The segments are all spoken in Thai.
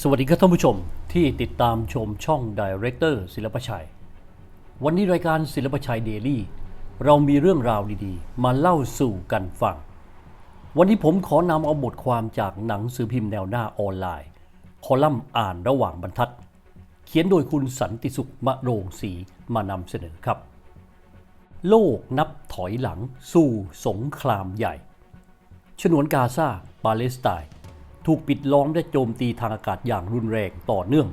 สวัสดีครับท่านผู้ชมที่ติดตามชมช่อง Director ศิลปชัย วันนี้รายการศิลปชัยเดลี่เรามีเรื่องราวดีๆ มาเล่าสู่กันฟัง วันนี้ผมขอนำเอาบทความจากหนังสือพิมพ์แนวหน้าออนไลน์ คอลัมน์อ่านระหว่างบรรทัด เขียนโดยคุณสันติสุขมะโรงศรีมานำเสนอครับ โลกนับถอยหลัง สู่สงครามใหญ่ ฉนวนกาซาปาเลสไตน์ ถูกปิดล้อมและโจมตีทางอากาศอย่างรุนแรงต่อเนื่อง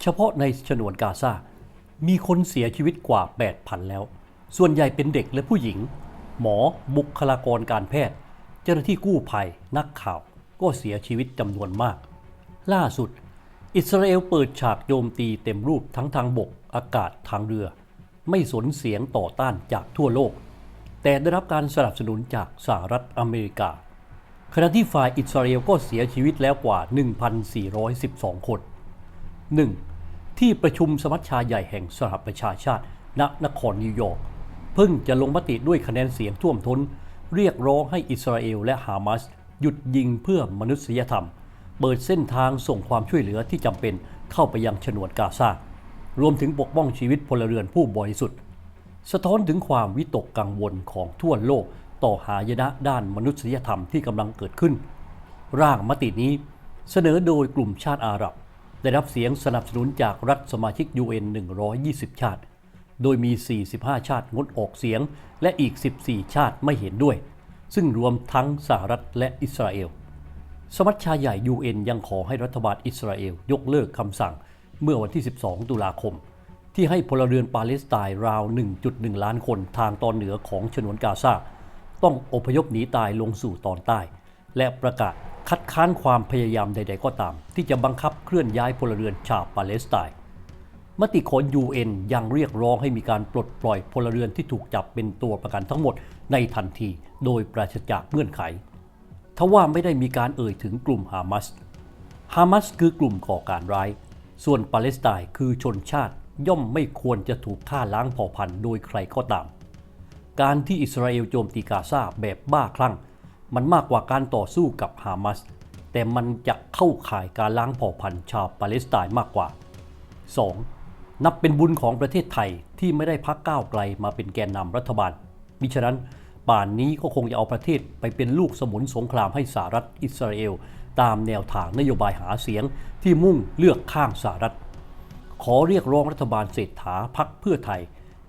เฉพาะในฉนวนกาซา มีคนเสียชีวิตกว่า 8,000 แล้ว ส่วนใหญ่เป็นเด็กและผู้หญิง หมอบุคลากรการแพทย์ เจ้าหน้าที่กู้ภัย นักข่าว ก็เสียชีวิตจำนวนมาก ล่าสุด อิสราเอลเปิดฉากโจมตีเต็มรูปทั้งทางบก อากาศทางเรือ ไม่สนเสียงต่อต้านจากทั่วโลก แต่ได้รับการสนับสนุนจากสหรัฐอเมริกา ขณะที่ฝ่ายอิสราเอลก็เสียชีวิตแล้วกว่า 1,412 คน 1. ที่ประชุมสมัชชาใหญ่แห่งสหประชาชาติณนครนิวยอร์กเพิ่งจะลงมติด้วยคะแนนเสียงท่วมท้น เรียกร้องให้อิสราเอลและฮามาสหยุดยิงเพื่อมนุษยธรรม เปิดเส้นทางส่งความช่วยเหลือที่จำเป็นเข้าไปยังฉนวนกาซารวมถึงปกป้องชีวิตพลเรือนผู้บริสุทธิ์ สะท้อนถึงความวิตกกังวลของทั่วโลก ต่อหายนะด้านมนุษยธรรมที่กำลังเกิดขึ้น ร่างมตินี้เสนอโดยกลุ่มชาติอาหรับ ได้รับเสียงสนับสนุนจากรัฐสมาชิก UN 120 ชาติ โดยมี 45 ชาติงดออกเสียง และอีก 14 ชาติไม่เห็นด้วย ซึ่งรวมทั้งสหรัฐและอิสราเอล สมัชชาใหญ่ UN ยังขอให้รัฐบาลอิสราเอลยกเลิกคำสั่งเมื่อวันที่ 12 ตุลาคม ที่ให้พลเรือนปาเลสไตน์ราว 1.1 ล้านคนทางตอนเหนือของฉนวนกาซา ต้องอพยพหนีตายลงสู่ตอนใต้ และประกาศคัดค้านความพยายามใด ๆ ก็ตาม ที่จะบังคับเคลื่อนย้ายพลเรือนชาวปาเลสไตน์มติของ UN ยังเรียกร้องให้มีการปลดปล่อยพลเรือนที่ถูกจับเป็นตัวประกันทั้งหมดในทันที โดยปราศจากเงื่อนไข ทว่าไม่ได้มีการเอ่ยถึงกลุ่มฮามาส ฮามาสคือกลุ่มก่อการร้าย ส่วนปาเลสไตน์คือชนชาติย่อมไม่ควรจะถูกฆ่าล้างเผ่าพันธุ์โดยใครก็ตาม การที่อิสราเอลโจมตีกาซาแบบบ้าคลั่ง มันมากกว่าการต่อสู้กับฮามาสแต่มันจะเข้าข่ายการล้างเผ่าพันธุ์ชาวปาเลสไตน์มากกว่า 2. นับเป็นบุญของประเทศไทยที่ไม่ได้พักก้าวไกลมาเป็นแกนนำรัฐบาล มิฉะนั้นป่านนี้ก็คงจะเอาประเทศไปเป็นลูกสมุนสงครามให้สหรัฐอิสราเอล ตามแนวทางนโยบายหาเสียงที่มุ่งเลือกข้างสหรัฐ ขอเรียกร้องรัฐบาลเศรษฐาพักเพื่อไทย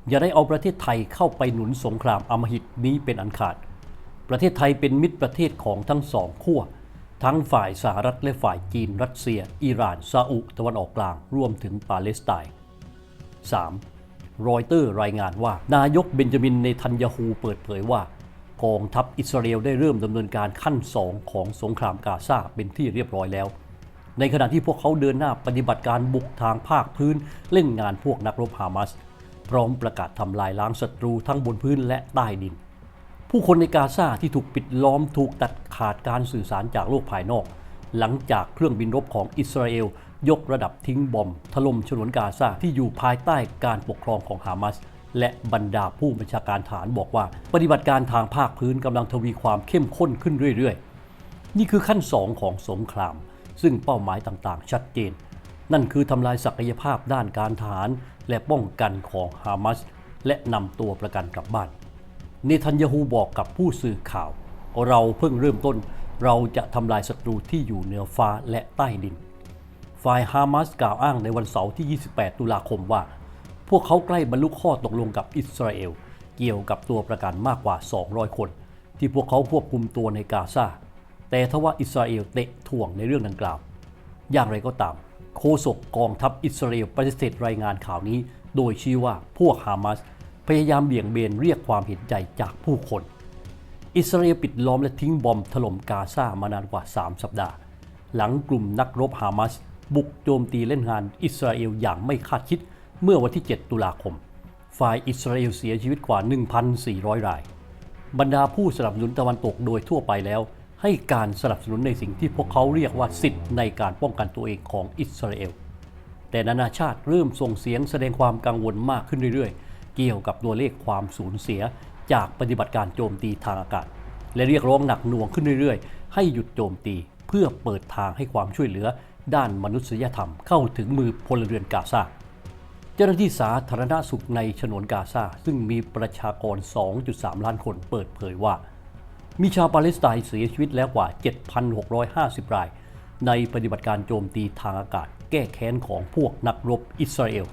อย่าได้เอาประเทศไทยเข้าไปหนุนสงครามอมหิตนี้เป็นอันขาด ประเทศไทยเป็นมิตรประเทศของทั้งสองขั้ว ทั้งฝ่ายสหรัฐและฝ่ายจีนรัสเซีย อิหร่านซาอุตะวันออกกลางรวมถึงปาเลสไตน์ 3. รอยเตอร์รายงานว่า นายกเบนจามินเนทันยาฮูเปิดเผยว่า กองทัพอิสราเอลได้เริ่มดำเนินการขั้นสองของสงครามกาซาเป็นที่เรียบร้อยแล้ว ในขณะที่พวกเขาเดินหน้าปฏิบัติการบุกทางภาคพื้นเล่นงานพวกนักรบฮามาส ร้อมประกาศทำลายล้างศัตรูทั้งบนพื้นและใต้ดิน ผู้คนในกาซาที่ถูกปิดล้อมถูกตัดขาดการสื่อสารจากโลกภายนอก หลังจากเครื่องบินรบของอิสราเอล ยกระดับทิ้งบอมถล่มฉนวนกาซาที่อยู่ภายใต้การปกครองของฮามาสและบรรดาผู้บัญชาการฐานบอกว่า ปฏิบัติการทางภาคพื้นกำลังทวีความเข้มข้นขึ้นเรื่อยๆ นี่คือขั้นสองของสงคราม ซึ่งเป้าหมายต่างๆ ชัดเจน นั่นคือทำลายศักยภาพด้านการทหาร และป้องกันของฮามาสและนำตัวประกันกลับบ้านเนทันยาฮูบอกกับผู้สื่อข่าว เราเพิ่งเริ่มต้นเราจะทำลายศัตรูที่อยู่เหนือฟ้าและใต้ดิน ฝ่ายฮามาสกล่าวอ้างในวันเสาร์ที่ 28 ตุลาคมว่า พวกเขาใกล้บรรลุข้อตกลงกับอิสราเอล เกี่ยวกับตัวประกันมากกว่า 200 คน ที่พวกเขาควบคุมตัวในกาซาแต่ทว่าอิสราเอลเตะถ่วงในเรื่องดังกล่าว อย่างไรก็ตาม โฆษกกองทัพอิสราเอลปฏิเสธรายงานข่าวนี้ โดยชี้ว่าพวกฮามาสพยายามเบี่ยงเบนเรียกความเห็นใจจากผู้คน อิสราเอลปิดล้อมและทิ้งบอมถล่มกาซามานานกว่า 3 สัปดาห์ หลังกลุ่มนักรบฮามาสบุกโจมตีเล่นงานอิสราเอลอย่างไม่คาดคิดเมื่อวันที่ 7 ตุลาคม ฝ่ายอิสราเอลเสียชีวิตกว่า 1,400 ราย บรรดาผู้สนับสนุนตะวันตกโดยทั่วไปแล้ว ให้การสนับสนุนในสิ่งที่พวกเขาเรียกว่าสิทธิ์ในการป้องกันตัวเองของอิสราเอล แต่นานาชาติเริ่มส่งเสียงแสดงความกังวลมากขึ้นเรื่อยๆ เกี่ยวกับตัวเลขความสูญเสียจากปฏิบัติการโจมตีทางอากาศ และเรียกร้องหนักหน่วงขึ้นเรื่อยๆ ให้หยุดโจมตีเพื่อเปิดทางให้ความช่วยเหลือด้านมนุษยธรรมเข้าถึงมือพลเรือนกาซาเจ้าหน้าที่สาธารณสุขในฉนวนกาซาซึ่งมีประชากร 2.3 ล้านคนเปิดเผยว่า มีชาวปาเลสไตน์เสียชีวิตแล้วกว่า 7,650 ราย ในปฏิบัติการโจมตีทางอากาศ แก้แค้นของพวกนักรบอิสราเอล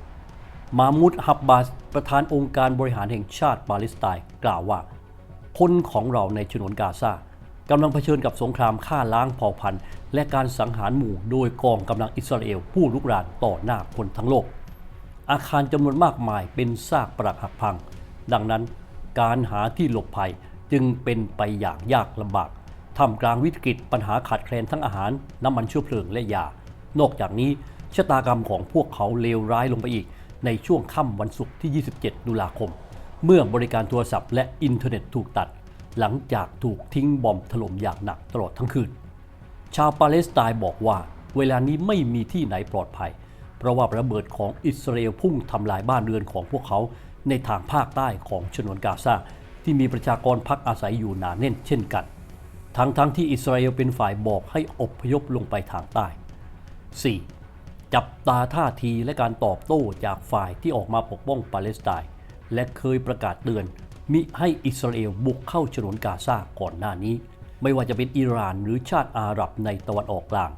มามุดฮับบาสประธานองค์การบริหารแห่งชาติปาเลสไตน์กล่าวว่า คนของเราในฉนวนกาซากำลังเผชิญกับสงครามฆ่าล้างเผ่าพันธุ์และการสังหารหมู่โดยกองกำลังอิสราเอล ผู้ลุกรานต่อหน้าคนทั้งโลก อาคารจำนวนมากมายเป็นซากปรักหักพัง ดังนั้นการหาที่หลบภัย จึงเป็นไปอย่างยากลำบากท่ามกลางวิกฤตปัญหาขาดแคลนทั้งอาหาร น้ำมันเชื้อเพลิงและยา นอกจากนี้ชะตากรรมของพวกเขาเลวร้ายลงไปอีก ในช่วงค่ำวันศุกร์ที่ 27 ตุลาคม เมื่อบริการโทรศัพท์และอินเทอร์เน็ตถูกตัด หลังจากถูกทิ้งบอมถล่มอย่างหนักตลอดทั้งคืน ชาวปาเลสไตน์บอกว่า เวลานี้ไม่มีที่ไหนปลอดภัย เพราะว่าระเบิดของอิสราเอลพุ่งทำลายบ้านเรือนของพวกเขาในทางภาคใต้ของฉนวนกาซา ที่มีประชากรพักอาศัยอยู่หนาแน่นเช่นกัน ทั้งๆทที่อิสราเอลเป็นฝ่ายบอกให้อพยพลงไปทางใต้ 4. จับตาท่าทีและการตอบโต้จากฝ่ายที่ออกมาปกป้องปาเลสไตน์และเคยประกาศเตือน มิให้อิสราเอลบุกเข้าฉนวนกาซาก่อนหน้านี้ ไม่ว่าจะเป็นอิหร่านหรือชาติอาหรับในตะวันออกกลาง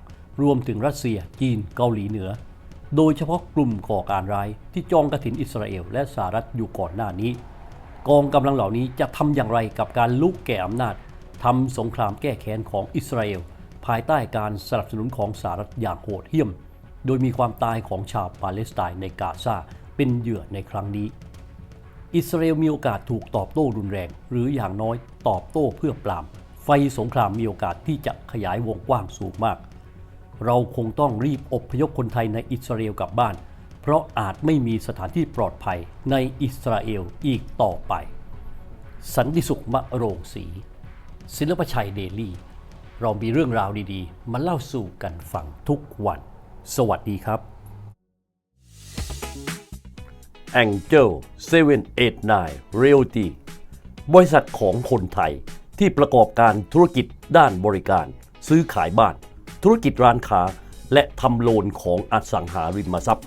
รวมถึงรัสเซีย จีน เกาหลีเหนือ โดยเฉพาะกลุ่มก่อการร้ายที่จองกระถินอิสราเอลและสหรัฐอยู่ก่อนหน้านี้ กองกำลังเหล่านี้จะทำอย่างไรกับการลุกแก่อำนาจทำสงครามแก้แค้นของอิสราเอล ภายใต้การสนับสนุนของสหรัฐอย่างโหดเหี้ยม โดยมีความตายของชาวปาเลสไตน์ในกาซาเป็นเหยื่อในครั้งนี้ อิสราเอลมีโอกาสถูกตอบโต้รุนแรง หรืออย่างน้อยตอบโต้เพื่อปราม ไฟสงครามมีโอกาสที่จะขยายวงกว้างสูงมาก เราคงต้องรีบอบพยพคนไทยในอิสราเอลกลับบ้าน เพราะอาจไม่มีสถานที่ปลอดภัยในอิสราเอลอีกต่อไป สันติสุขมะโรงศรีศิลปชัยเดลี่ เรามีเรื่องราวดีๆ มาเล่าสู่กันฟังทุกวัน สวัสดีครับ Angel 789 Realty บริษัทของคนไทยที่ประกอบการธุรกิจด้านบริการ ซื้อขายบ้าน ธุรกิจร้านค้า และทำโลนของอสังหาริมทรัพย์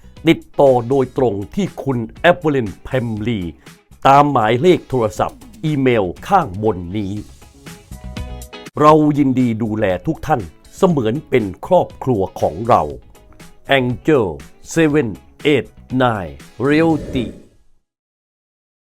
ติดต่อโดยตรงที่คุณแอปเปิลนเพมลีตามหมายเลขโทรศัพท์ อีเมลข้างบนนี้ เรายินดีดูแลทุกท่านเสมือนเป็นครอบครัวของเรา Angel 789 Realty